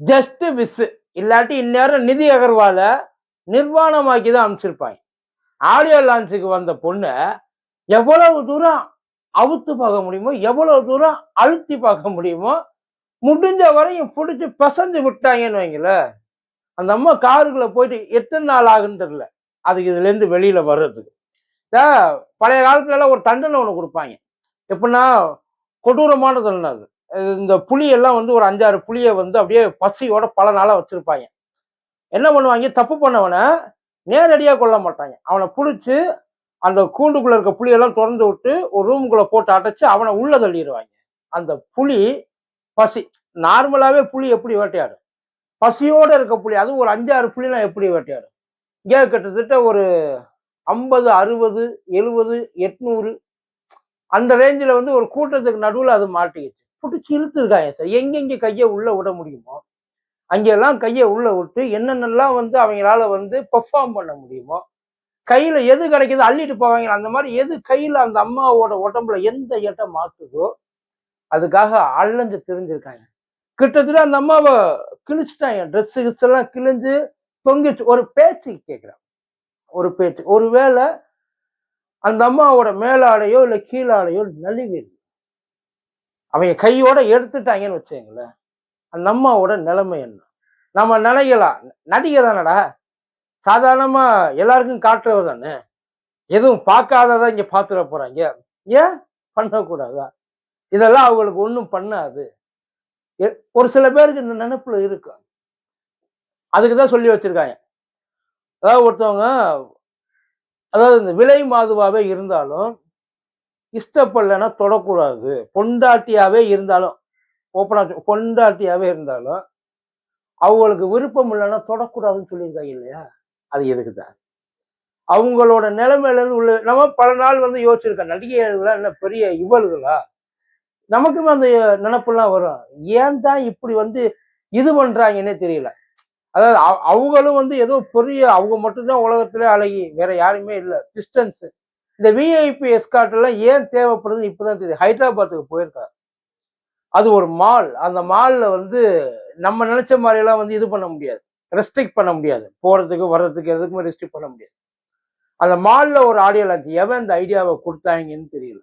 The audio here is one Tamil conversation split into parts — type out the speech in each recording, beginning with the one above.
ஜஸ்ட் மிஸ் இல்லாட்டி இந்நேரம் நிதி அகர்வால நிர்வாணமாக்கி தான் அனுப்பிச்சிருப்பாங்க. ஆடியோ லான்ச்சுக்கு வந்த பொண்ணை எவ்வளவு தூரம் அவுத்து பார்க்க முடியுமோ எவ்வளவு தூரம் அழுத்தி பார்க்க முடியுமோ முடிஞ்ச வரையும் பிடிச்சி பசஞ்சு விட்டாங்கன்னு வைங்களேன். அந்த அம்மா காருக்குள்ள போயிட்டு எத்தனை நாள் ஆகுன்னு தெரியல. அதுக்கு இதுல இருந்து வெளியில வர்றதுக்கு. பழைய காலத்துல எல்லாம் ஒரு தண்டனை ஒன்று கொடுப்பாங்க. எப்படின்னா கொடூரமான தண்டனை அது. இந்த புளியெல்லாம் வந்து ஒரு அஞ்சாறு புளியை வந்து அப்படியே பசியோட பல நாளாக வச்சுருப்பாங்க. என்ன பண்ணுவாங்க? தப்பு பண்ணவனை நேரடியாக கொல்ல மாட்டாங்க. அவனை பிடிச்சி அந்த கூண்டுக்குள்ளே இருக்க புளியெல்லாம் திறந்து விட்டு ஒரு ரூமுக்குள்ளே போட்டு அடைச்சி அவனை உள்ளே தள்ளிடுவாங்க அந்த புளி பசி நார்மலாகவே புளி எப்படி வேட்டையாடும்? பசியோடு இருக்க புலி அதுவும் ஒரு அஞ்சாறு புளியெலாம் எப்படி வேட்டையாடும்? இங்கே கிட்டத்தட்ட ஒரு ஐம்பது அறுபது எழுபது எட்நூறு அந்த ரேஞ்சில் வந்து ஒரு கூட்டத்துக்கு நடுவில் அது மாட்டிக்கிச்சு. பிடிச்சி இழுத்துருக்காங்க சார் எங்கெங்கே கையை உள்ள விட முடியுமோ அங்கெல்லாம் கையை உள்ள விட்டு என்னென்னலாம் வந்து அவங்களால வந்து பெர்ஃபார்ம் பண்ண முடியுமோ கையில எது கிடைக்குதோ அள்ளிட்டு போவாங்க அந்த மாதிரி எது கையில அந்த அம்மாவோட உடம்புல எந்த இடம் மாத்துதோ அதுக்காக அலைஞ்சு தெரிஞ்சிருக்காங்க. கிட்டத்தட்ட அந்த அம்மாவை கிழிச்சிட்டாங்க ட்ரெஸ் கிஸ் எல்லாம் கிழிஞ்சு தொங்கிச்சு ஒரு பேச்சு கேட்குறான் ஒரு பேச்சு. ஒருவேளை அந்த அம்மாவோட மேலாடையோ இல்லை கீழாடையோ நழுவி அவங்க கையோட எடுத்துட்டாங்கன்னு வச்சுங்களேன் அந்த அம்மாவோட நிலைமை என்ன? நம்ம நிலைக்கலாம் நடிகை தானடா? சாதாரணமா எல்லாருக்கும் காட்டுறவர் தானே? எதுவும் பார்க்காததான் இங்க பாத்துட போறாங்க? ஏன்? பண்ணக்கூடாதா? இதெல்லாம் அவங்களுக்கு ஒன்றும் பண்ணாது. எ- ஒரு சில பேருக்கு இந்த நினைப்புல இருக்கும் அதுக்கு தான் சொல்லி வச்சிருக்காங்க. அதாவது ஒருத்தவங்க அதாவது இந்த விலை மாதுவாவே இருந்தாலும் இஷ்டப்படலைன்னா தொடக்கூடாது. பொண்டாட்டியாகவே இருந்தாலும் ஓப்பனா பொண்டாட்டியாகவே இருந்தாலும் அவங்களுக்கு விருப்பம் இல்லைன்னா தொடக்கூடாதுன்னு சொல்லியிருக்காங்க இல்லையா? அது எதுக்கு தான் அவங்களோட நிலைமையிலேருந்து உள்ள நம்ம பல நாள் வந்து யோசிச்சிருக்கோம். நடிகைகளா என்ன பெரிய இவள்களா நமக்குமே அந்த நினப்புலாம் வரும். ஏன் தான் இப்படி வந்து இது பண்ணுறாங்கன்னே தெரியல. அதாவது அவங்களும் வந்து ஏதோ பெரிய அவங்க மட்டும்தான் உலகத்துல அழகி வேற யாருமே இல்லை. டிஸ்டன்ஸு இந்த விஐபி எஸ்கார்ட்லாம் ஏன் தேவைப்படுதுன்னு இப்போதான் தெரியுது. ஹைதராபாத்துக்கு போயிருக்காரு. அது ஒரு மால் அந்த மாலில் வந்து நம்ம நினைச்ச மாதிரியெல்லாம் வந்து இது பண்ண முடியாது. ரெஸ்ட்ரிக்ட் பண்ண முடியாது. போகிறதுக்கு வர்றதுக்கு எதுக்குமே ரெஸ்ட்ரிக்ட் பண்ண முடியாது. அந்த மாலில் ஒரு ஆடியோ லான்ச் எவன் இந்த ஐடியாவை கொடுத்தாங்கன்னு தெரியல.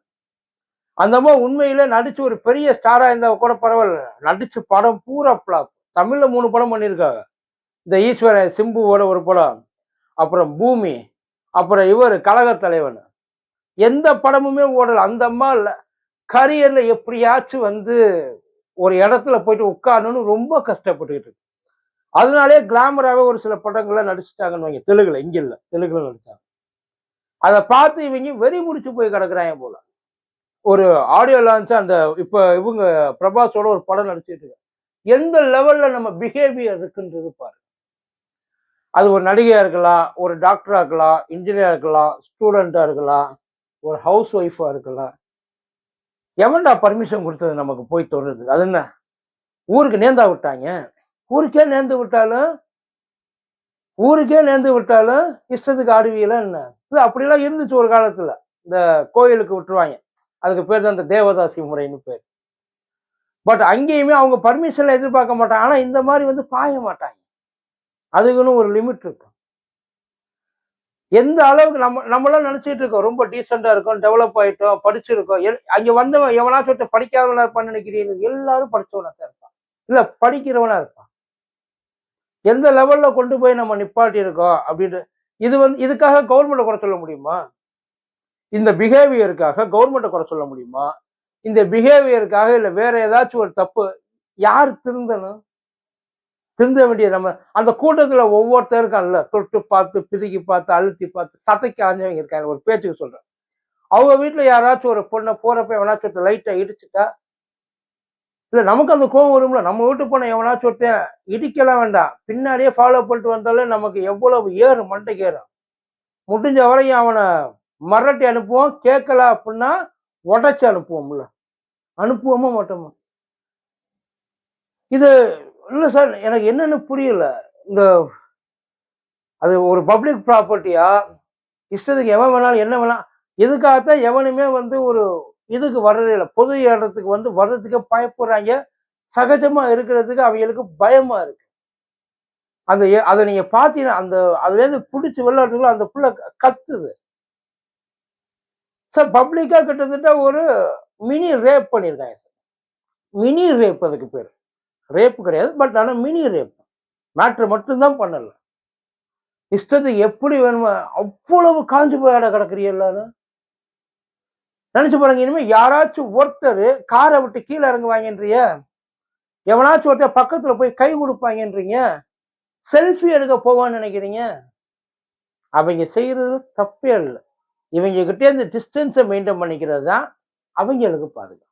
அந்த மாதிரி உண்மையில நடிச்சு ஒரு பெரிய ஸ்டாரா இருந்தா கூட பரவாயில்ல. நடித்து படம் பூரா ஃபிளாப் தமிழ்ல மூணு படம் பண்ணியிருக்காங்க. இந்த ஈஸ்வரன் சிம்புவோட ஒரு படம். அப்புறம் பூமி. அப்புறம் இவர் கழக தலைவன். எந்த படமுமே ஓடல. அந்த அம்மா இல்ல. கரியர்ல எப்படியாச்சும் வந்து ஒரு இடத்துல போயிட்டு உட்காரணும்னு ரொம்ப கஷ்டப்பட்டுக்கிட்டு இருக்கு. அதனாலே கிளாமராகவே ஒரு சில படங்கள்ல நடிச்சுட்டாங்கன்னு வைங்க. தெலுங்குல இங்க இல்ல. தெலுங்குல நடிச்சாங்க. அதை பார்த்து இவங்க வெறி முடிச்சு போய் கிடக்குறாங்க போல. ஒரு ஆடியோ லான்ச் அந்த இப்ப இவங்க பிரபாஸோட ஒரு படம் நடிச்சிட்டு இருக்காங்க. எந்த லெவல்ல நம்ம பிஹேவியர் இருக்குன்றது பாரு அது ஒரு நடிகையா இருக்கலாம் ஒரு டாக்டரா இருக்கலாம் இன்ஜினியரா இருக்கலாம் ஸ்டூடெண்டா இருக்கலாம் ஒரு ஹவுஸ் ஒய்ஃபாக இருக்கலாம். எவன்டா பர்மிஷன் கொடுத்தது நமக்கு போய் தோணுது அது என்ன? ஊருக்கு நேர்ந்தா விட்டாங்க. ஊருக்கே நேர்ந்து விட்டாலும் ஊருக்கே நேர்ந்து விட்டாலும் இஷ்டத்துக்கு ஆடுவீங்களா என்ன? இது அப்படிலாம் இருந்துச்சு ஒரு காலத்துல. இந்த கோயிலுக்கு விட்டுருவாங்க. அதுக்கு பேர் தான் இந்த தேவதாசி முறைன்னு பேர். பட் அங்கேயுமே அவங்க பர்மிஷன்ல எதிர்பார்க்க மாட்டாங்க. ஆனா இந்த மாதிரி வந்து பாய மாட்டாங்க. அதுக்குன்னு ஒரு லிமிட் இருக்கு. எந்த அளவுக்கு நம்ம நம்மளாம் நினைச்சிட்டு இருக்கோம். ரொம்ப டீசெண்டா இருக்கோம் டெவலப் ஆயிட்டோம் படிச்சிருக்கோம். எல்- அங்க வந்தவன் எவனாச்சும் சொல்லிட்டு படிக்காதவனா இருப்பான்னு நினைக்கிறீங்க? எல்லாரும் படிச்சவனா தான் இருப்பான். இல்ல படிக்கிறவனா இருப்பான். எந்த லெவல்ல கொண்டு போய் நம்ம நிப்பாட்டி இருக்கோம் அப்படின்ட்டு இது வந்து இதுக்காக கவர்மெண்ட்டை குறை சொல்ல முடியுமா? இந்த பிஹேவியருக்காக கவர்மெண்ட்டை குறை சொல்ல முடியுமா? இந்த பிஹேவியருக்காக இல்ல வேற ஏதாச்சும் ஒரு தப்பு யார் திருந்தணும்? திருந்த வேண்டிய நம்ம அந்த கூட்டத்தில் ஒவ்வொருத்தருக்கும் அல்ல தொட்டு பார்த்து பிதுக்கி பார்த்து அழுத்தி பார்த்து சதைக்கு அரைஞ்சவங்க இருக்காங்க. ஒரு பேச்சுக்கு சொல்கிறேன் அவங்க வீட்டில் யாராச்சும் ஒரு பொண்ணை போகிறப்ப எவனாச்சும் லைட்டா இடிச்சுட்டா? இல்லை நமக்கு அந்த கோவம் வரும்ல? நம்ம வீட்டு பொண்ணை எவனாச்சும் ஒருத்தன் இடிக்கலாம் வேண்டாம். பின்னாடியே ஃபாலோ பண்ணிட்டு வந்தாலே நமக்கு எவ்வளவு ஏறும் மண்டைக்கு ஏறும். முடிஞ்ச வரையும் அவனை மரட்டி அனுப்புவோம். கேட்கல அப்படின்னா உடச்சி அனுப்புவோம்ல. அனுப்புவோமா மாட்டோமா? இது இல்லை சார் எனக்கு என்னென்னு புரியல. இந்த அது ஒரு பப்ளிக் ப்ராப்பர்ட்டியா இஷ்டத்துக்கு எவன் வேணாலும் என்ன வேணாலும் இதுக்காகத்தான் எவனுமே வந்து ஒரு இதுக்கு வர்றதே இல்லை. பொது இடத்துக்கு வந்து வர்றதுக்கு பயப்படுறாங்க. சகஜமாக இருக்கிறதுக்கு அவங்களுக்கு பயமாக இருக்கு. அந்த அதை நீங்கள் பார்த்தீங்கன்னா அந்த அதுலேருந்து பிடிச்சி விளையாடுறதுக்குள்ள அந்த புள்ள கத்துது. சார் பப்ளிக்காக கிட்டத்தட்ட ஒரு மினி ரேப் பண்ணியிருக்காங்க. மினி ரேப் அதுக்கு பேர். ரேப் கிடையாது பட் ஆனால் மினி ரேப். மேட்ரு மட்டும்தான் பண்ணல. இஷ்டத்துக்கு எப்படி வேணுமோ அவ்வளவு காஞ்சு போய் இடம் கிடக்குறீ எல்லாரும்? நினச்சி பாருங்க இனிமேல் யாராச்சும் ஒருத்தர் காரை விட்டு கீழே இறங்குவாங்கன்றிய எவனாச்சும் ஒருத்தர் பக்கத்தில் போய் கை கொடுப்பாங்கன்றீங்க. செல்ஃபி எடுக்க போவான்னு நினைக்கிறீங்க? அவங்க செய்கிறது தப்பே இல்லை. இவங்க கிட்டே இந்த டிஸ்டன்ஸை மெயின்டைன் பண்ணிக்கிறது தான் அவங்களுக்கு பாதுகாப்பு.